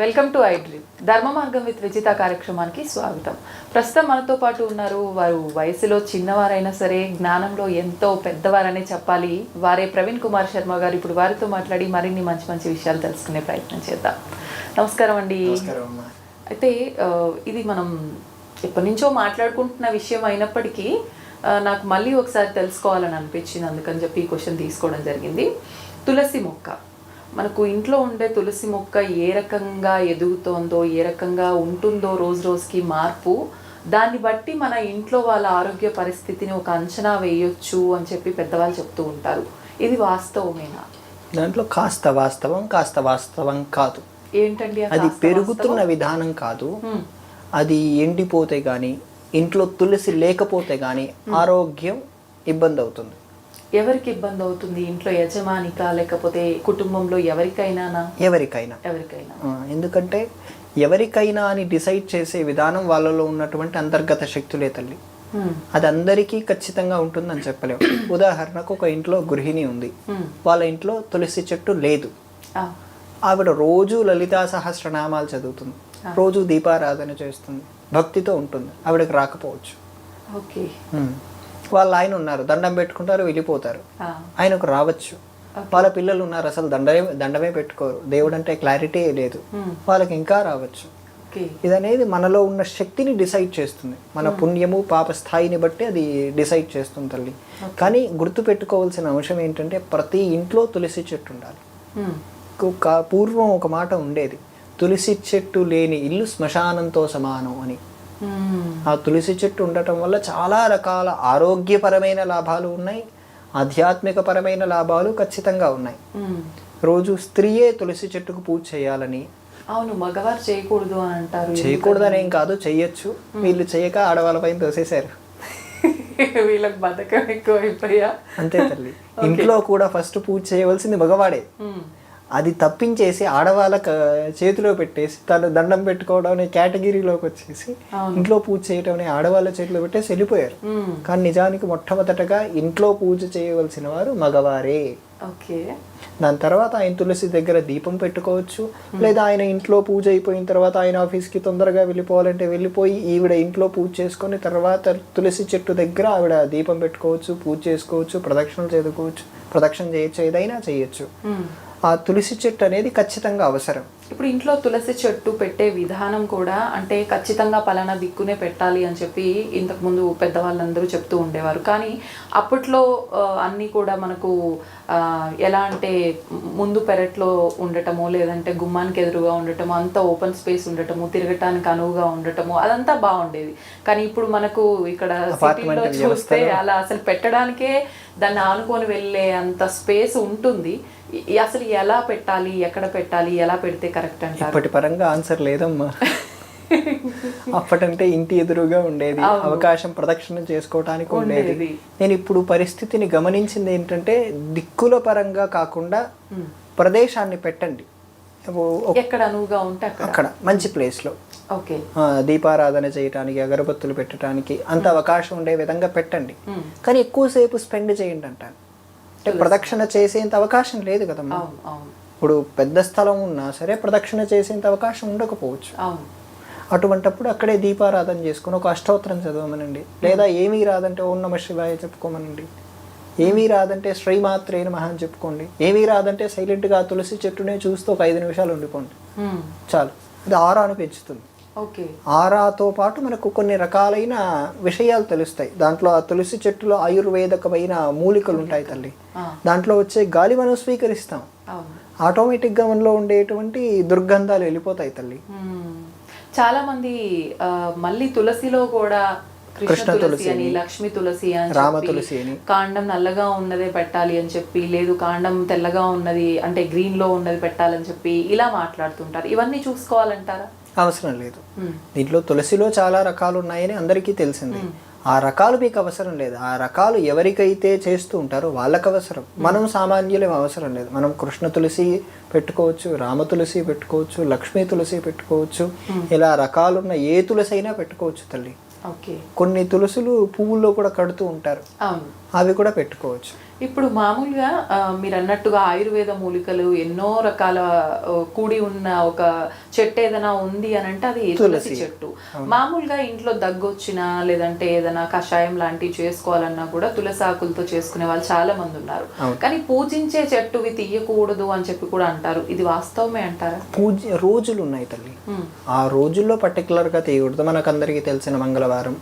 Welcome to I dream. Dharma Margam with Vijitha కార్యక్రమానికి స్వాగతం. ప్రస్తుతం మనతో పాటు ఉన్నారు వారు వయసులో చిన్నవారైనా సరే జ్ఞానంలో ఎంతో పెద్దవారనే చెప్పాలి. వారే ప్రవీణ్ కుమార్ శర్మ గారు ఇప్పుడు వారితో మాట్లాడి మరిన్ని మంచి మంచి విషయాలు తెలుసుకునే ప్రయత్నం చేద్దాం. నమస్కారం అండి. అయితే ఇది మనం ఎప్పటి నుంచో మాట్లాడుకుంటున్న విషయం అయినప్పటికీ నాకు మళ్ళీ ఒకసారి తెలుసుకోవాలని అనిపించింది. అందుకని చెప్పి ఈ క్వశ్చన్ తీసుకోవడం జరిగింది. తులసి మొక్క. మనకు ఇంట్లో ఉండే తులసి మొక్క ఏ రకంగా ఎదుగుతోందో ఏ రకంగా ఉంటుందో రోజు రోజుకి మార్పు దాన్ని బట్టి మన ఇంట్లో వాళ్ళ ఆరోగ్య పరిస్థితిని ఒక అంచనా వేయొచ్చు అని చెప్పి పెద్దవాళ్ళు చెప్తూ ఉంటారు. ఇది వాస్తవమేనా? దాంట్లో కాస్త వాస్తవం కాస్త వాస్తవం కాదు. ఏంటండి అది పెరుగుతున్న? విధానం కాదు. అది ఎండిపోతే కానీ ఇంట్లో తులసి లేకపోతే కానీ ఆరోగ్యం ఇబ్బంది అవుతుంది. ఎవరికి ఇబ్బంది అవుతుంది ఇంట్లో యజమానిక లేకపోతే కుటుంబంలో ఎవరికైనా. ఎవరికైనా. ఆ, ఎందుకంటే ఎవరికైనా అని డిసైడ్ చేసే విధానం వాళ్ళలో ఉన్నటువంటి అంతర్గత శక్తులే తల్లి. అది అందరికీ ఖచ్చితంగా ఉంటుందని చెప్పలేము ఉదాహరణకు ఒక ఇంట్లో గృహిణి ఉంది. వాళ్ళ ఇంట్లో తులసి చెట్టు లేదు. ఆవిడ రోజు లలితా సహస్రనామాలు చదువుతుంది. రోజు దీపారాధన చేస్తుంది. భక్తితో ఉంటుంది. ఆవిడకి రాకపోవచ్చు. ఓకే. వాళ్ళ ఆయన ఉన్నారు దండం పెట్టుకుంటారు వెళ్ళిపోతారు. ఆయనకు రావచ్చు. వాళ్ళ పిల్లలు ఉన్నారు అసలు దండమే దండమే పెట్టుకోరు. దేవుడు అంటే క్లారిటీ లేదు. వాళ్ళకి ఇంకా రావచ్చు. ఇదనేది మనలో ఉన్న శక్తిని డిసైడ్ చేస్తుంది. మన పుణ్యము పాప స్థాయిని బట్టి అది డిసైడ్ చేస్తుంది తల్లి. కానీ గుర్తు పెట్టుకోవాల్సిన అంశం ఏంటంటే ప్రతి ఇంట్లో తులసి చెట్టు ఉండాలి. పూర్వం ఒక మాట ఉండేది. తులసి చెట్టు లేని ఇల్లు శ్మశానంతో సమానం అని. ఆ తులసి చెట్టు ఉండటం వల్ల చాలా రకాల ఆరోగ్యపరమైన లాభాలు ఉన్నాయి. ఆధ్యాత్మిక పరమైన లాభాలు ఖచ్చితంగా ఉన్నాయి. రోజు స్త్రీయే తులసి చెట్టుకు పూజ చేయాలని అవును మగవారు చేయకూడదు అని అంటారు. చేయకూడదనేం కాదు చెయ్యొచ్చు వీళ్ళు చేయక ఆడవాళ్ళ పైన తోసేశారు. వీళ్ళకి బతకం ఎక్కువ అయిపోయా అంతే తల్లి. ఇంట్లో కూడా ఫస్ట్ పూజ చేయవలసింది మగవాడే. అది తప్పించేసి ఆడవాళ్ళ చేతిలో పెట్టేసి తను దండం పెట్టుకోవడం అనే కేటగిరీలోకి వచ్చేసి. ఇంట్లో పూజ చేయడం అనే ఆడవాళ్ళ చేతిలో పెట్టేసి వెళ్ళిపోయారు. కానీ నిజానికి మొట్టమొదటగా ఇంట్లో పూజ చేయవలసిన వారు మగవారే ఓకే దాని తర్వాత ఆయన తులసి దగ్గర దీపం పెట్టుకోవచ్చు లేదా ఆయన ఇంట్లో పూజ అయిపోయిన తర్వాత ఆయన ఆఫీస్కి తొందరగా వెళ్ళిపోవాలంటే వెళ్ళిపోయి ఈవిడ ఇంట్లో పూజ చేసుకొని తర్వాత తులసి చెట్టు దగ్గర ఆవిడ దీపం పెట్టుకోవచ్చు పూజ చేసుకోవచ్చు ప్రదక్షిణలు చదువుకోవచ్చు ప్రదక్షిణ చేయొచ్చు ఏదైనా చేయొచ్చు. ఆ తులసి చెట్టు అనేది ఖచ్చితంగా అవసరం. ఇప్పుడు ఇంట్లో తులసి చెట్టు పెట్టే విధానం కూడా అంటే ఖచ్చితంగా పలానా దిక్కునే పెట్టాలి అని చెప్పి ఇంతకుముందు పెద్దవాళ్ళందరూ చెప్తూ ఉండేవారు. కానీ అప్పట్లో అన్నీ కూడా మనకు ఎలా అంటే ముందు పెరట్లో ఉండటము లేదంటే గుమ్మానికి ఎదురుగా ఉండటము అంతా ఓపెన్ స్పేస్ ఉండటము తిరగటానికి అనువుగా ఉండటము అదంతా బాగుండేది. కానీ ఇప్పుడు మనకు ఇక్కడ సిటీలో చూస్తే అలా అసలు పెట్టడానికే దాన్ని ఆనుకొని వెళ్ళే అంత స్పేస్ ఉంటుంది. అసలు ఎలా పెట్టాలి ఎక్కడ పెట్టాలి ఎలా పెడితే కరెక్ట్ అంటారు. ఇప్పటి పరంగా ఆన్సర్ లేదమ్మా. అప్పటంటే ఇంటి ఎదురుగా ఉండేది అవకాశం ప్రదక్షిణ చేసుకోవటానికి ఉండేది. నేను ఇప్పుడు పరిస్థితిని గమనించింది ఏంటంటే దిక్కుల పరంగా కాకుండా ప్రదేశాన్ని పెట్టండి. ఎక్కడ అనువుగా ఉంటే అక్కడ. మంచి ప్లేస్లో. ఓకే. దీపారాధన చేయటానికి అగరబత్తులు పెట్టడానికి అంత అవకాశం ఉండే విధంగా పెట్టండి. కానీ ఎక్కువసేపు స్పెండ్ చేయండి అంటాను. అంటే ప్రదక్షిణ చేసేంత అవకాశం లేదు కదమ్మా. ఇప్పుడు పెద్ద స్థలం ఉన్నా సరే ప్రదక్షిణ చేసేంత అవకాశం ఉండకపోవచ్చు. అవును. అటువంటప్పుడు అక్కడే దీపారాధన చేసుకుని ఒక అష్టోత్తరం చదవమనండి. లేదా ఏమీ రాదంటే ఓం నమ శివాయ చెప్పుకోమనండి. ఏమీ రాదంటే శ్రీమాత్రే నమః అని చెప్పుకోండి. ఏమీ రాదంటే సైలెంట్గా తులసి చెట్టునే చూస్తూ ఒక ఐదు నిమిషాలు ఉండిపోండి. చాలు. అది ఆరాను పెంచుతుంది. ఓకే. ఆరాతో పాటు మనకు కొన్ని రకాలైన విషయాలు తెలుస్తాయి. దాంట్లో ఆ తులసి చెట్టులో ఆయుర్వేదకమైన మూలికలు ఉంటాయి తల్లి. దాంట్లో వచ్చే గాలి మనం స్వీకరిస్తాం ఆటోమేటిక్గా మనలో ఉండేటువంటి దుర్గంధాలు వెళ్ళిపోతాయి తల్లి. చాలా మంది మళ్ళీ తులసిలో కూడా కృష్ణ తులసి అని లక్ష్మి తులసి అని రామ తులసి అని. కాండం నల్లగా ఉన్నదే పెట్టాలి అని చెప్పి లేదు కాండం తెల్లగా ఉన్నది అంటే గ్రీన్లో ఉన్నది పెట్టాలని చెప్పి ఇలా మాట్లాడుతుంటారు ఇవన్నీ చూసుకోవాలంటారా అవసరం లేదు. దీంట్లో తులసిలో చాలా రకాలు ఉన్నాయని అందరికీ తెలిసింది ఆ రకాలు మీకు అవసరం లేదు. ఆ రకాలు ఎవరికైతే చేస్తూ ఉంటారో వాళ్ళకి అవసరం. మనం సామాన్యులం అవసరం లేదు. మనం కృష్ణ తులసి పెట్టుకోవచ్చు రామ తులసి పెట్టుకోవచ్చు లక్ష్మీ తులసి పెట్టుకోవచ్చు. ఇలా రకాలున్న ఏ తులసి అయినా పెట్టుకోవచ్చు తల్లి. ఓకే కొన్ని తులసులు పువ్వుల్లో కూడా కడుతూ ఉంటారు. అవి కూడా పెట్టుకోవచ్చు. ఇప్పుడు మామూలుగా మీరు అన్నట్టుగా ఆయుర్వేద మూలికలు ఎన్నో రకాల కూడి ఉన్న ఒక చెట్టు ఏదైనా ఉంది అని అంటే అది తులసి చెట్టు. మామూలుగా ఇంట్లో దగ్గు వచ్చినా లేదంటే ఏదైనా కషాయం లాంటివి చేసుకోవాలన్నా కూడా తులసి ఆకులతో చేసుకునే వాళ్ళు చాలా మంది ఉన్నారు. కానీ పూజించే చెట్టువి తీయకూడదు అని చెప్పి కూడా అంటారు. ఇది వాస్తవమే అంటారా? పూజ రోజులు ఉన్నాయి తల్లి ఆ రోజుల్లో పర్టికులర్గా తీయకూడదు. మనకందరికీ తెలిసిన మంగళవారం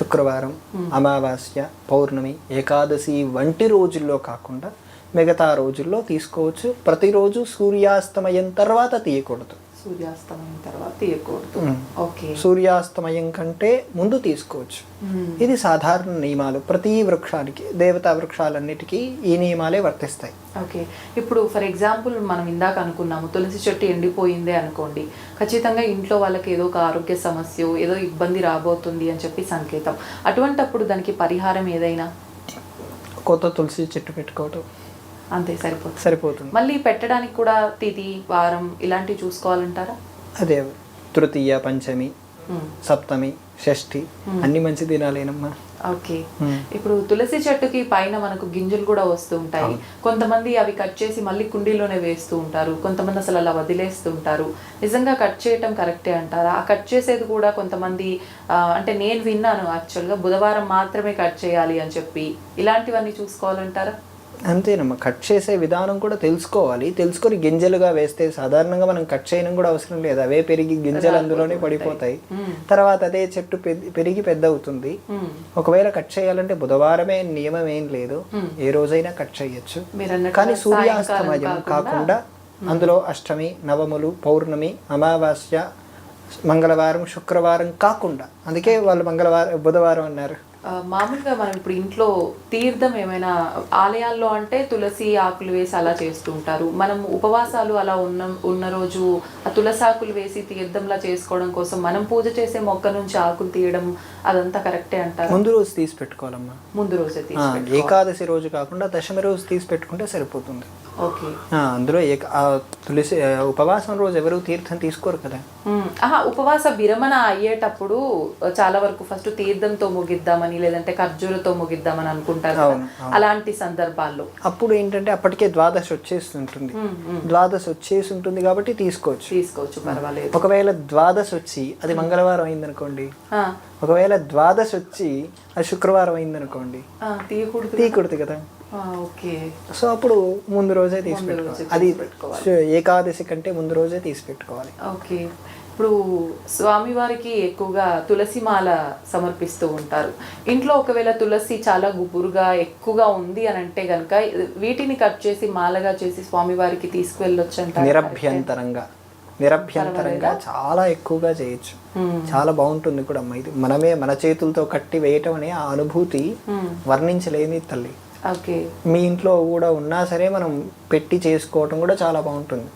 శుక్రవారం అమావాస్య పౌర్ణమి ఏకాదశి వంటి రోజుల్లో కాకుండా మిగతా రోజుల్లో తీసుకోవచ్చు. ప్రతిరోజు సూర్యాస్తమయం తర్వాత తీయకూడదు. సూర్యాస్తమయం తర్వాత తీయకూడదు. ఓకే. సూర్యాస్తమయం కంటే ముందు తీసుకోవచ్చు. ఇది సాధారణ నియమాలు. ప్రతి వృక్షానికి దేవతా వృక్షాలన్నిటికీ ఈ నియమాలే వర్తిస్తాయి. ఓకే. ఇప్పుడు ఫర్ ఎగ్జాంపుల్ మనం ఇందాక అనుకున్నాము తులసి చెట్టు ఎండిపోయిందే అనుకోండి. ఖచ్చితంగా ఇంట్లో వాళ్ళకి ఏదో ఒక ఆరోగ్య సమస్య ఏదో ఇబ్బంది రాబోతుంది అని చెప్పి సంకేతం. అటువంటప్పుడు దానికి పరిహారం ఏదైనా? కొత్త తులసి చెట్టు పెట్టుకోవటం. అంతే సరిపోతుంది. సరిపోతుంది. మళ్ళీ పెట్టడానికి కూడా తిథి వారం ఇలాంటివి చూసుకోవాలంటారా? అదే తృతీయ పంచమి సప్తమి షష్ఠి అన్ని మంచి దినాలేనమ్మా. ఓకే. ఉమ్. ఇప్పుడు తులసి చెట్టుకి పైన మనకు గింజలు కూడా వస్తూ ఉంటాయి. కొంతమంది అవి కట్ చేసి మళ్ళీ కుండీలోనే వేస్తూ ఉంటారు. కొంతమంది అసలు అలా వదిలేస్తూ ఉంటారు. నిజంగా కట్ చేయటం కరెక్టే అంటారా? ఆ కట్ చేసేది కూడా కొంతమంది అంటే నేను విన్నాను యాక్చువల్గా బుధవారం మాత్రమే కట్ చేయాలి అని చెప్పి. ఇలాంటివన్నీ చూసుకోవాలంటారా? అంతేనమ్మా కట్ చేసే విధానం కూడా తెలుసుకోవాలి. తెలుసుకొని గింజలుగా వేస్తే సాధారణంగా మనం కట్ చేయడం కూడా అవసరం లేదు. అవే పెరిగి గింజలు అందులోనే పడిపోతాయి. తర్వాత అదే చెట్టు పెరిగి పెద్ద అవుతుంది ఒకవేళ కట్ చేయాలంటే బుధవారమే నియమం ఏం లేదు. ఏ రోజైనా కట్ చేయొచ్చు. కానీ సూర్యాస్తమయం కాకుండా అందులో అష్టమి నవములు పౌర్ణమి అమావాస్య మంగళవారం శుక్రవారం కాకుండా అందుకే వాళ్ళు మంగళవారం బుధవారం అన్నారు. మామూలుగా మనం ఇప్పుడు ఇంట్లో తీర్థం ఏమైనా ఆలయాల్లో అంటే తులసి ఆకులు వేసి అలా చేస్తూ ఉంటారు. మనం ఉపవాసాలు అలా ఉన్న ఉన్న రోజు ఆ తులసి ఆకులు వేసి తీర్థంలా చేసుకోవడం కోసం మనం పూజ చేసే మొక్క నుంచి ఆకులు తీయడం అదంతా కరెక్టే అంటారు? ముందు రోజు తీసి పెట్టుకోవాలమ్మా. ముందు రోజే తీసి ఏకాదశి రోజు కాకుండా దశమి రోజు తీసి పెట్టుకుంటే సరిపోతుంది. అందులో తులసి ఉపవాసం రోజు ఎవరు తీర్థం తీసుకోరు కదా. ఆహా ఉపవాస విరమణ అయ్యేటప్పుడు చాలా వరకు ఫస్ట్ తీర్థంతో ముగిద్దామని లేదంటే ఖర్జూరతో ముగిద్దామని అనుకుంటారు అలాంటి సందర్భాల్లో. అప్పుడు ఏంటంటే అప్పటికే ద్వాదశి వచ్చేసి ఉంటుంది ఉమ్, ఉమ్, ద్వాదశి వచ్చేసి ఉంటుంది కాబట్టి తీసుకోవచ్చు. తీసుకోవచ్చు పర్వాలేదు. ఒకవేళ ద్వాదశి వచ్చి అది మంగళవారం అయిందనుకోండి. ఒకవేళ ద్వాదశి వచ్చి అది శుక్రవారం అయిందనుకోండి. తీయకూడదు తీయకూడదు కదా. ఓకే. సో అప్పుడు ముందు రోజే తీసి పెట్టుకోవాలి. అది ఏకాదశి కంటే ముందు రోజే తీసి పెట్టుకోవాలి. ఓకే. ఇప్పుడు స్వామివారికి ఎక్కువగా తులసి మాల సమర్పిస్తూ ఉంటారు. ఇంట్లో ఒకవేళ తులసి చాలా గుబురుగా ఎక్కువగా ఉంది అని అంటే కనుక వీటిని కట్ చేసి మాలగా చేసి స్వామివారికి తీసుకువెళ్ళొచ్చు అంటారు నిరభ్యంతరంగా. నిరభ్యంతరంగా చాలా ఎక్కువగా చేయొచ్చు. చాలా బాగుంటుంది కూడా అమ్మ. ఇది మనమే మన చేతులతో కట్టి వేయటం అనే ఆ అనుభూతి వర్ణించలేని తల్లి. మీ ఇంట్లో కూడా ఉన్నా సరే మనం పెట్టి చేసుకోవటం కూడా చాలా బాగుంటుంది.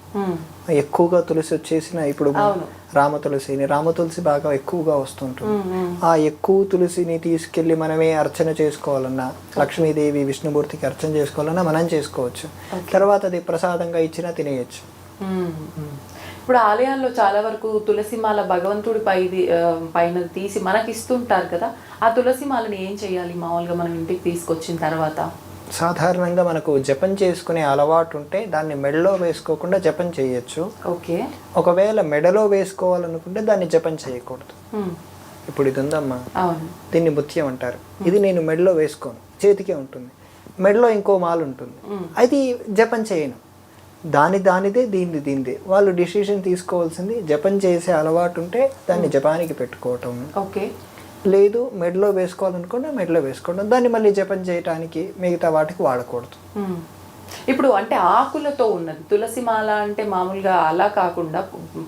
ఎక్కువగా తులసి వచ్చేసిన ఇప్పుడు. రామ తులసిని రామ తులసి బాగా ఎక్కువగా వస్తుంటుంది. ఆ ఎక్కువ తులసిని తీసుకెళ్ళి మనమే అర్చన చేసుకోవాలన్నా లక్ష్మీదేవి విష్ణుమూర్తికి అర్చన చేసుకోవాలన్నా మనం చేసుకోవచ్చు. తర్వాత అది ప్రసాదంగా ఇచ్చినా తినేయచ్చు. ఇప్పుడు ఆలయాల్లో చాలా వరకు తులసి మాల భగవంతుడి పై పైన తీసి మనకి ఇస్తుంటారు కదా ఆ తులసి మాలని ఏం చేయాలి? మామూలుగా మనం ఇంటికి తీసుకొచ్చిన తర్వాత? సాధారణంగా మనకు జపం చేసుకునే అలవాటు ఉంటే దాన్ని మెడలో వేసుకోకుండా జపం చేయొచ్చు. ఓకే. ఒకవేళ మెడలో వేసుకోవాలనుకుంటే దాన్ని జపం చేయకూడదు. ఇప్పుడు ఇది ఉందమ్మా. దీన్ని ముత్యం అంటారు. ఇది నేను మెడలో వేసుకోను. చేతికే ఉంటుంది. మెడలో ఇంకో మాల ఉంటుంది. అది జపం చేయను. దాని దానిదే దీన్ని దీనిదే. వాళ్ళు డిసిషన్ తీసుకోవాల్సింది జపం చేసే అలవాటు ఉంటే దాన్ని జపానికి పెట్టుకోవటం. ఓకే. లేదు మెడలో వేసుకోవాలనుకుంటే మెడలో వేసుకోవడం దాన్ని మళ్ళీ జపం చేయటానికి మిగతా వాటికి వాడకూడదు. ఇప్పుడు అంటే ఆకులతో ఉన్నది తులసి మాల అంటే మామూలుగా అలా కాకుండా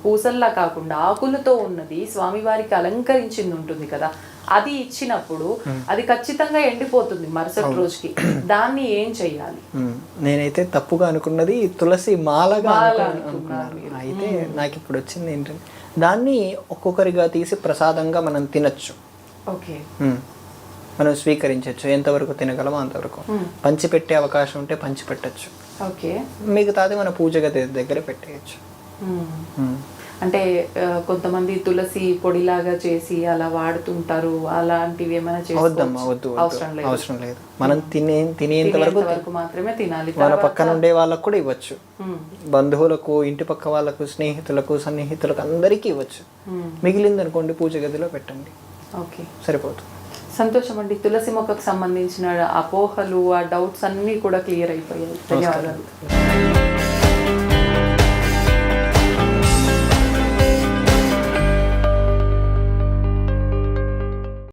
పూసల్లా కాకుండా ఆకులతో ఉన్నది స్వామివారికి అలంకరించింది ఉంటుంది కదా. అది ఇచ్చినప్పుడు అది ఖచ్చితంగా ఎండిపోతుంది మరుసటి రోజుకి. దాన్ని ఏం చెయ్యాలి నేనైతే తప్పుగా అనుకున్నది తులసి మాలగా అనుకున్నాను. అయితే నాకు ఇప్పుడు వచ్చింది ఏంటంటే దాన్ని ఒక్కొక్కరిగా తీసి ప్రసాదంగా మనం తినచ్చు. మనం స్వీకరించవచ్చు ఎంతవరకు తినగలమో అంతవరకు. పంచిపెట్టే అవకాశం ఉంటే పంచిపెట్టచ్చు. ఓకే. మిగతాది మన పూజ గది దగ్గర పెట్టేయచ్చు. అంటే కొంతమంది తులసి పొడిలాగా చేసి అలా వాడుతుంటారు. అలాంటివి ఏమైనా చేసుకోవచ్చా? వద్దు అవసరం లేదు. మనం తినే తినేంత వరకు మాత్రమే తినాలి. మన పక్కన ఉండే వాళ్ళకు కూడా ఇవ్వచ్చు. బంధువులకు ఇంటి పక్క వాళ్ళకు స్నేహితులకు సన్నిహితులకు అందరికీ ఇవ్వచ్చు. మిగిలింది అనుకోండి పూజ గదిలో పెట్టండి. ఓకే. సరిపోతుంది సంతోషం అండి. తులసి మొక్కకు సంబంధించిన అపోహలు ఆ డౌట్స్ అన్నీ కూడా క్లియర్ అయిపోయాయి. ధన్యవాదాలు.